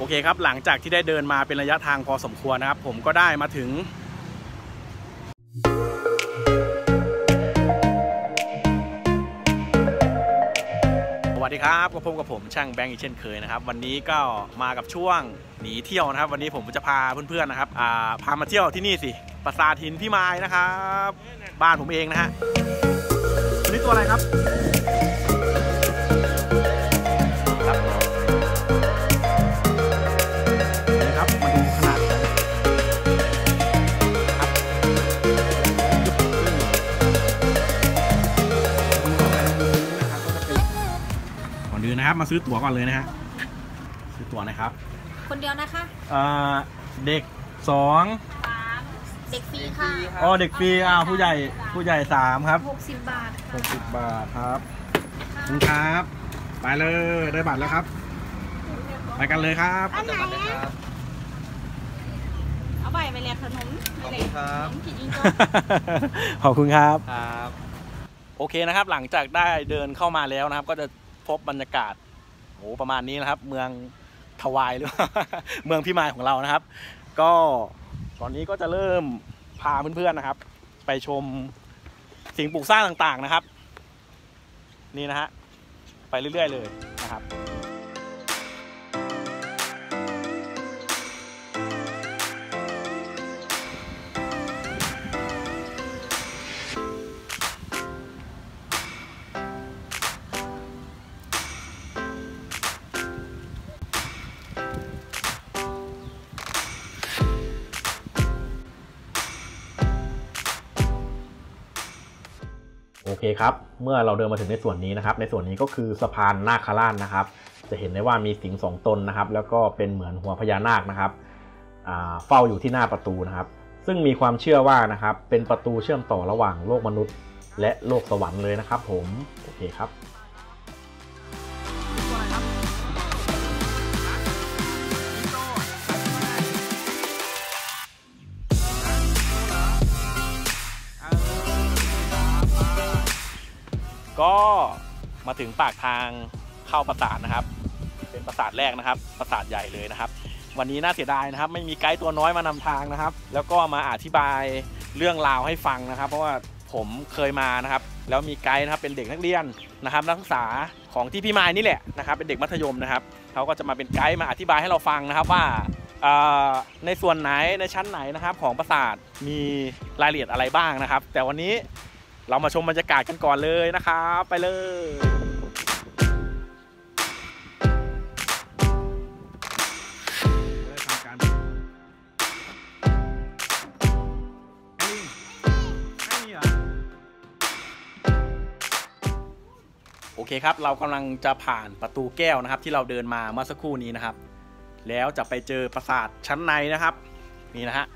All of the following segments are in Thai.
โอเคครับหลังจากที่ได้เดินมาเป็นระยะทางพอสมควรนะครับ ผมก็ได้มาถึงสวัสดีครับก็พบกับผมช่างแบงค์อีกเช่นเคยนะครับ วันนี้ก็มากับช่วงหนีเที่ยวนะครับ วันนี้ผมจะพาเพื่อนๆนะครับาพามาเที่ยวที่นี่สิปราสาทหินพี่ไม้นะครับ บ้านผมเองนะฮะอันนี้ตัวอะไรครับ มาซื้อตั๋วก่อนเลยนะฮะซื้อตั๋วนะครับ คนเดียวนะคะอ่าเด็กสองเด็กฟรีค่ะอ๋อเด็กฟรีอ้าวผู้ใหญ่ผู้ใหญ่สามครับหกสิบบาทหกสิบบาทครับขอบคุณครับ ไปเลยได้บัตรแล้วครับ ไปกันเลยครับอันไหนอะเอาใบไปแลกขนมขอบคุณครับขนมขีดอิงก็ขอบคุณครับครับ โอเคนะครับหลังจากได้เดินเข้ามาแล้วนะครับ ก็จะพบบรรยากาศ โหประมาณนี้นะครับ เมืองทวายหรือเมืองพิมายของเรานะครับ ก็ตอนนี้ก็จะเริ่มพาเพื่อนๆนะครับ ไปชมสิ่งปลูกสร้างต่างๆนะครับ นี่นะฮะไปเรื่อย ๆ เลยนะครับ โอเคครับ เมื่อเราเดินมาถึงในส่วนนี้นะครับ ในส่วนนี้ก็คือสะพานนาคราชนะครับ จะเห็นได้ว่ามีสิงสองตนนะครับ แล้วก็เป็นเหมือนหัวพญานาคนะครับเฝ้าอยู่ที่หน้าประตูนะครับ ซึ่งมีความเชื่อว่านะครับ เป็นประตูเชื่อมต่อระหว่างโลกมนุษย์ และโลกสวรรค์เลยนะครับ ผม โอเคครับ ก็มาถึงปากทางเข้าปราสาทนะครับ เป็นปราสาทแรกนะครับ ปราสาทใหญ่เลยนะครับ วันนี้น่าเสียดายนะครับ ไม่มีไกด์ตัวน้อยมานำทางนะครับ แล้วก็มาอธิบายเรื่องราวให้ฟังนะครับ เพราะว่าผมเคยมานะครับ แล้วมีไกด์นะครับเป็นเด็กนักเรียนนะครับ นักศึกษาของที่พี่มายนี่แหละนะครับ เป็นเด็กมัธยมนะครับเขาก็จะมาเป็นไกด์มาอธิบายให้เราฟังนะครับว่าในส่วนไหนในชั้นไหนนะครับของปราสาทมีรายละเอียดอะไรบ้างนะครับ แต่วันนี้ เรามาชมบรรยากาศกันก่อนเลยนะครับไปเลยโอเคครับ เรากำลังจะผ่านประตูแก้วนะครับ ที่เราเดินมาเมื่อสักครู่นี้นะครับ แล้วจะไปเจอปราสาทชั้นในนะครับ นี่นะฮะ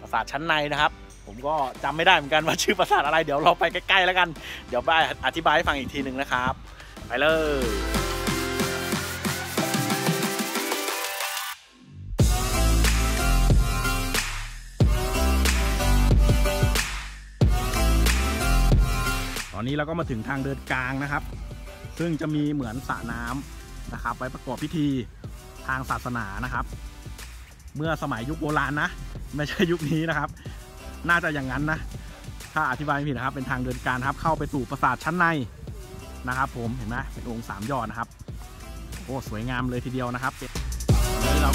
ปราสาทชั้นในนะครับ ผมก็จำไม่ได้เหมือนกันว่าชื่อปราสาทอะไร เดี๋ยวเราไปใกล้ๆแล้วกัน เดี๋ยวไปอธิบายให้ฟังอีกทีหนึ่งนะครับ ไปเลยตอนนี้เราก็มาถึงทางเดินกลางนะครับ ซึ่งจะมีเหมือนสระน้ำนะครับ ไว้ประกอบพิธีทางศาสนานะครับ เมื่อสมัยยุคโบราณนะ ไม่ใช่ยุคนี้นะครับ น่าจะอย่างนั้นนะ ถ้าอธิบายไม่ผิดนะครับ เป็นทางเดินการครับ เข้าไปสู่ปราสาทชั้นในนะครับ ผม เห็นไหมเป็นองค์สามยอดนะครับ โอ้ สวยงามเลยทีเดียวนะครับนี่เรา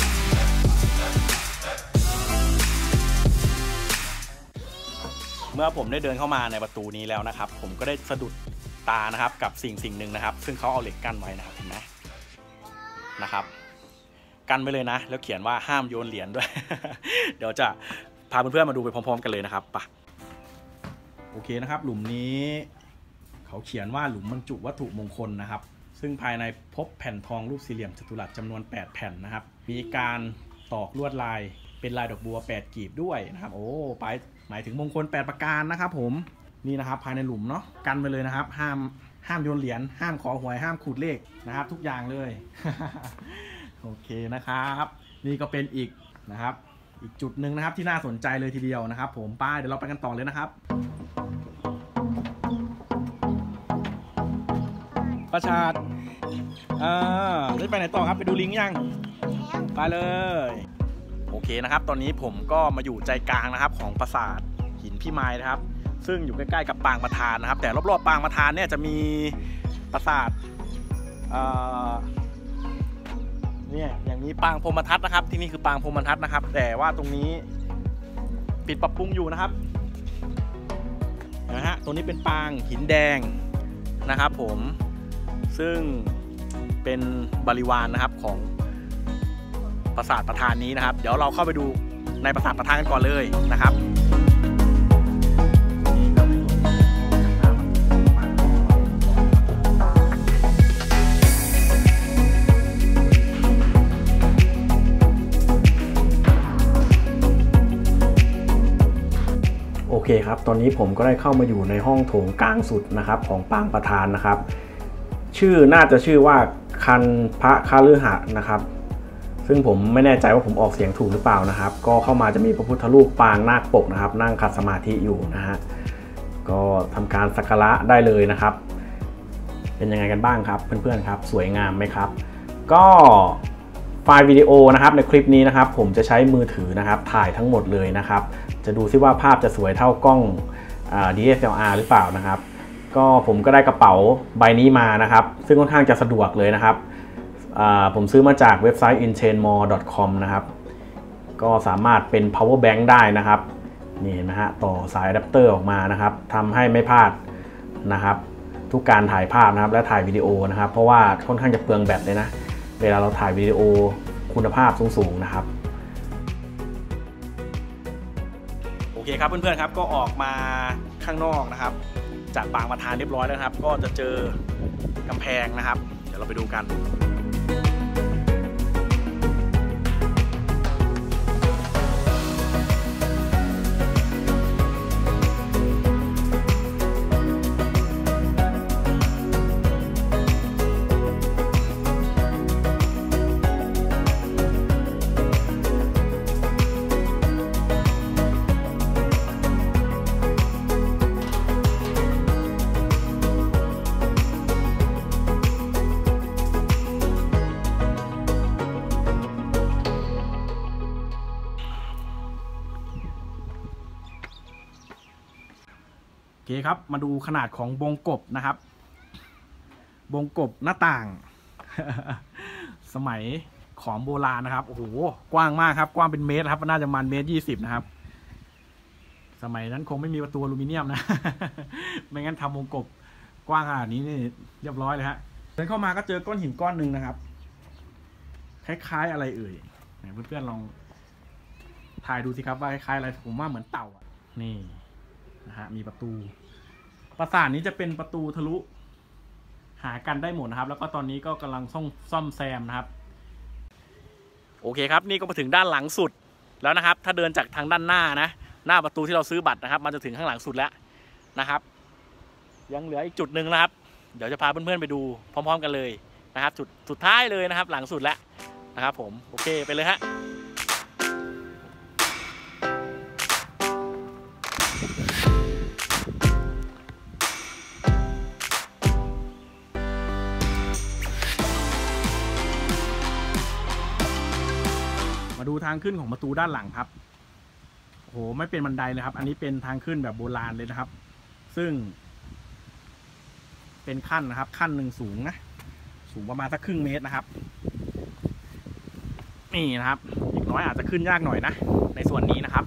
เมื่อผมได้เดินเข้ามาในประตูนี้แล้วนะครับ ผมก็ได้สะดุดตานะครับกับสิ่งสิ่งหนึ่งนะครับ ซึ่งเขาเอาเหล็กกั้นไว้นะครับ เห็นไหมนะครับ กั้นไว้เลยนะ แล้วเขียนว่าห้ามโยนเหรียญด้วย เดี๋ยวจะ พาเพื่อนๆมาดูไปพร้อม ๆ กันเลยนะครับปะโอเคนะครับ หลุมนี้ เขาเขียนว่าหลุมบรรจุวัตถุมงคลนะครับ ซึ่งภายในพบแผ่นทองรูปสี่เหลี่ยมจัตุรัสจำนวน 8 แผ่นนะครับ มีการตอกลวดลายเป็นลายดอกบัว 8 กีบด้วยนะครับ โอ้ไปหมายถึงมงคล 8 ประการนะครับ ผมนี่นะครับภายในหลุมเนาะกันไปเลยนะครับ ห้ามห้ามโยนเหรียญห้ามขอหวยห้ามขูดเลขนะครับ ทุกอย่างเลย โอเคนะครับ นี่ก็เป็นอีกนะครับ อีกจุดหนึ่งนะครับที่น่าสนใจเลยทีเดียวนะครับ ผมป้ายเดี๋ยวเราไปกันต่อเลยนะครับประชาดอ่าได้ไปไหนต่อครับไปดูลิงยังไปเลย โอเคนะครับ ตอนนี้ผมก็มาอยู่ใจกลางนะครับ ของปราสาทหินพี่ไม้นะครับ ซึ่งอยู่ใกล้ๆกับปางประธานนะครับ แต่รอบๆปางประธานเนี่ยจะมีปราสาทเอ่อ เนี่ยอย่างนี้ปางพรมทัศน์นะครับ ที่นี่คือปางพรมทัศน์นะครับ แต่ว่าตรงนี้ปิดปรับปรุงอยู่นะครับนะฮะตรงนี้เป็นปางหินแดงนะครับผมซึ่งเป็นบริวารนะครับของปราสาทประธานนี้นะครับ เดี๋ยวเราเข้าไปดูในปราสาทประธานกันก่อนเลยนะครับ คครับ ตอนนี้ผมก็ได้เข้ามาอยู่ในห้องโถงกลางสุดนะครับของปางประธานนะครับ ชื่อน่าจะชื่อว่าคันพระคาลือหะนะครับ ซึ่งผมไม่แน่ใจว่าผมออกเสียงถูกหรือเปล่านะครับ ก็เข้ามาจะมีพระพุทธรูปปางนาคปกนะครับ นั่งขัดสมาธิอยู่นะฮะก็ทำการสักการะได้เลยนะครับ เป็นยังไงกันบ้างครับเพื่อนๆครับ สวยงามไหมครับ ก็ไฟล์วิดีโอนะครับในคลิปนี้นะครับ ผมจะใช้มือถือนะครับ ถ่ายทั้งหมดเลยนะครับ จะดูซิว่าภาพจะสวยเท่ากล้อง DSLR หรือเปล่านะครับ ก็ผมก็ได้กระเป๋าใบนี้มานะครับ ซึ่งค่อนข้างจะสะดวกเลยนะครับ ผมซื้อมาจากเว็บไซต์ inchainmore.com นะครับ ก็สามารถเป็น power bank ได้นะครับ นี่เห็นไหมฮะ ต่อสายอะแดปเตอร์ออกมานะครับทำให้ไม่พลาดนะครับ ทุกการถ่ายภาพนะครับ และถ่ายวิดีโอนะครับ เพราะว่าค่อนข้างจะเปลืองแบตเลยนะ เวลาเราถ่ายวิดีโอคุณภาพสูงๆนะครับ ครับเพื่อนๆครับก็ออกมาข้างนอกนะครับ จากปางประธานเรียบร้อยแล้วครับ ก็จะเจอกำแพงนะครับ เดี๋ยวเราไปดูกัน โอเครับ มาดูขนาดของบงกบนะครับ บงกบหน้าต่าง สมัยของโบราณนะครับ โอ้โห กว้างมากครับ กว้างเป็นเมตรครับ น่าจะประมาณเมตรยี่สิบนะครับ สมัยนั้นคงไม่มีประตูอลูมิเนียมนะ ไม่งั้นทำวงกบกว้างขนาดนี้นี่เรียบร้อยเลยฮะเดินเข้ามาก็เจอก้อนหินก้อนหนึ่งนะครับ คล้ายๆอะไรเอ่ยเพื่อนๆลองถ่ายดูสิครับว่าคล้ายๆอะไรผมว่าเหมือนเต่าอะนี่นะฮะ มีประตู ปราสาทนี้จะเป็นประตูทะลุ หากันได้หมดนะครับ แล้วก็ตอนนี้ก็กำลังซ่อมซ่อมแซมนะครับ โอเคครับ นี่ก็มาถึงด้านหลังสุดแล้วนะครับ ถ้าเดินจากทางด้านหน้านะ หน้าประตูที่เราซื้อบัตรนะครับมันจะถึงข้างหลังสุดแล้วนะครับ ยังเหลืออีกจุดหนึ่งนะครับ เดี๋ยวจะพาเพื่อนๆไปดูพร้อม ๆ กันเลยนะครับ จุดสุดท้ายเลยนะครับ หลังสุดแล้วนะครับ ผมโอเคไปเลยฮะ ดูทางขึ้นของประตูด้านหลังครับโอ้โหไม่เป็นบันไดเลยครับ อันนี้เป็นทางขึ้นแบบโบราณเลยนะครับ ซึ่ง เป็นขั้นนะครับ ขั้นหนึ่งสูงนะสูงประมาณสักครึ่งเมตรนะครับ นี่นะครับอีกน้อยอาจจะขึ้นยากหน่อยนะ ในส่วนนี้นะครับ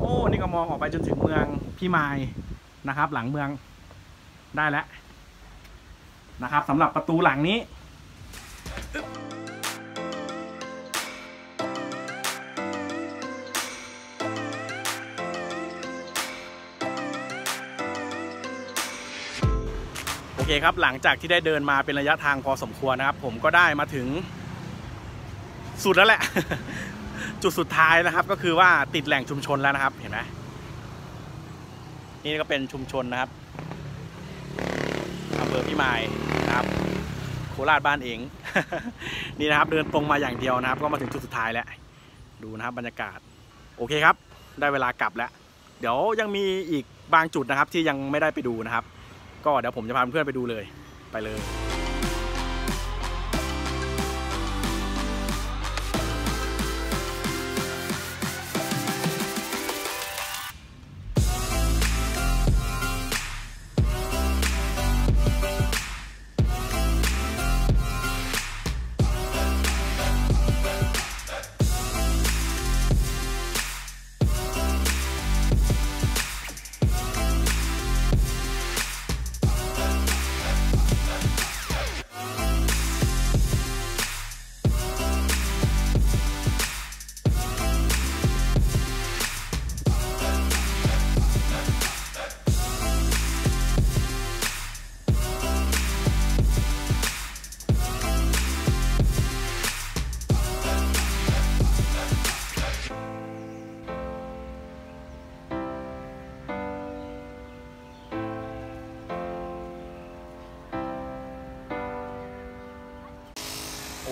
โอ้นี่ก็มองออกไปจนถึงเมืองพี่มายนะครับ หลังเมืองได้แล้วนะครับสำหรับประตูหลังนี้ เคครับ หลังจากที่ได้เดินมาเป็นระยะทางพอสมควรนะครับ ผมก็ได้มาถึง สุดแล้วแหละ จุดสุดท้ายนะครับ ก็คือว่าติดแหล่งชุมชนแล้วนะครับ เห็นไหมนี่ก็เป็นชุมชนนะครับอำเภอพิมายนะครับ โคราชบ้านเองนี่นะครับ เดินตรงมาอย่างเดียวนะครับ ก็มาถึงจุดสุดท้ายแล้ว ดูนะครับบรรยากาศ โอเคครับ ได้เวลากลับแล้ว เดี๋ยวยังมีอีกบางจุดนะครับ ที่ยังไม่ได้ไปดูนะครับ ก็เดี๋ยวผมจะพาเพื่อนไปดูเลยไปเลย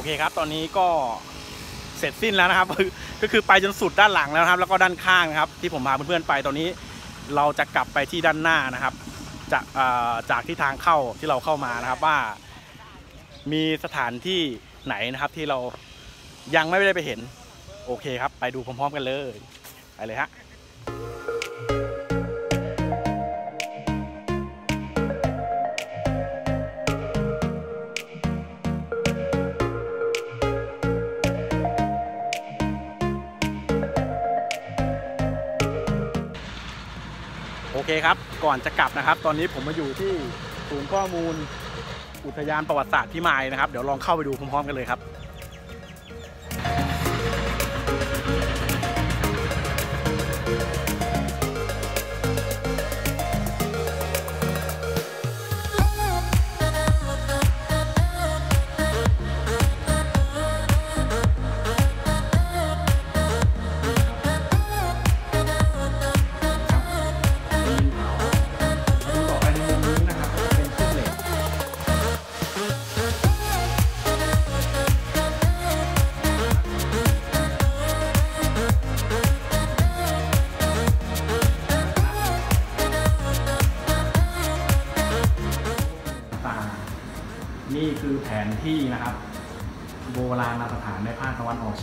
เคครับ ตอนนี้ก็เสร็จสิ้นแล้วนะครับ ก็คือไปจนสุดด้านหลังแล้วครับ แล้วก็ด้านข้างนะครับ ที่ผมพาเพื่อนๆไปตอนนี้เราจะกลับไปที่ด้านหน้านะครับ จากจากที่ทางเข้าที่เราเข้ามานะครับว่า มีสถานที่ไหนนะครับที่เรายังไม่ได้ไปเห็น โอเคครับ ไปดูพร้อมๆกันเลย ไปเลยฮะ เคครับ ก่อนจะกลับนะครับ ตอนนี้ผมมาอยู่ที่ศูนย์ข้อมูล อุทยานประวัติศาสตร์พิมายนะครับ เดี๋ยวลองเข้าไปดูพร้อมๆกันเลยครับ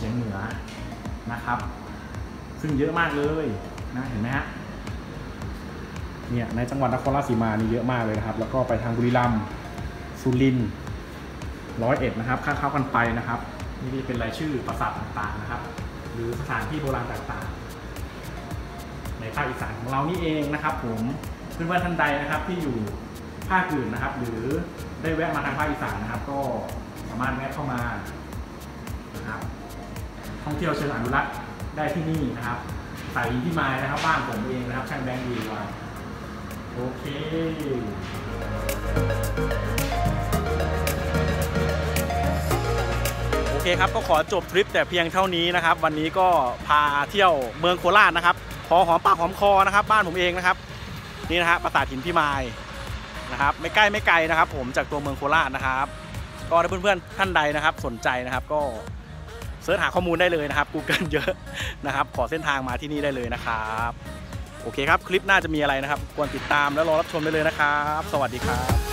ฉียงเหนือนะครับ ซึ่งเยอะมากเลยนะเห็นไหมฮะเนี่ยในจังหวัดนครราชสีมานี่เยอะมากเลยนะครับ แล้วก็ไปทางบุรีรัมย์สุรินทร์ร้อยเอ็ดนะครับข้างๆกันไปนะครับ นี่ก็จะเป็นรายชื่อปราสาทต่างๆนะครับ หรือสถานที่โบราณต่างๆ ในภาคอีสานของเรานี่เองนะครับผมเพื่อนๆท่านใดนะครับที่อยู่ภาคอื่นนะครับ หรือได้แวะมาทางภาคอีสานนะครับ ก็สามารถแวะเข้ามานะครับ ท่องเที่ยวเชิงอนุรักษ์ได้ที่นี่นะครับสายินที่มายนะครับบ้านผมเองนะครับช่างแบงค์ดีวันโอเคโอเคครับก็ขอจบทริปแต่เพียงเท่านี้นะครับ วันนี้ก็พาเที่ยวเมืองโคราชนะครับพอหอมปากหอมคอนะครับ บ้านผมเองนะครับ นี่นะฮะปราสาทหินพิมายนะครับ ไม่ใกล้ไม่ไกลนะครับ ผมจากตัวเมืองโคราชนะครับ ก็ถ้าเพื่อนๆท่านใดนะครับ สนใจนะครับก็ เสิร์ชหาข้อมูลได้เลยนะครับ Google เยอะนะครับ ขอเส้นทางมาที่นี่ได้เลยนะครับ โอเคครับ คลิปหน้าจะมีอะไรนะครับ ควรติดตามและรอรับชมได้เลยนะครับ สวัสดีครับ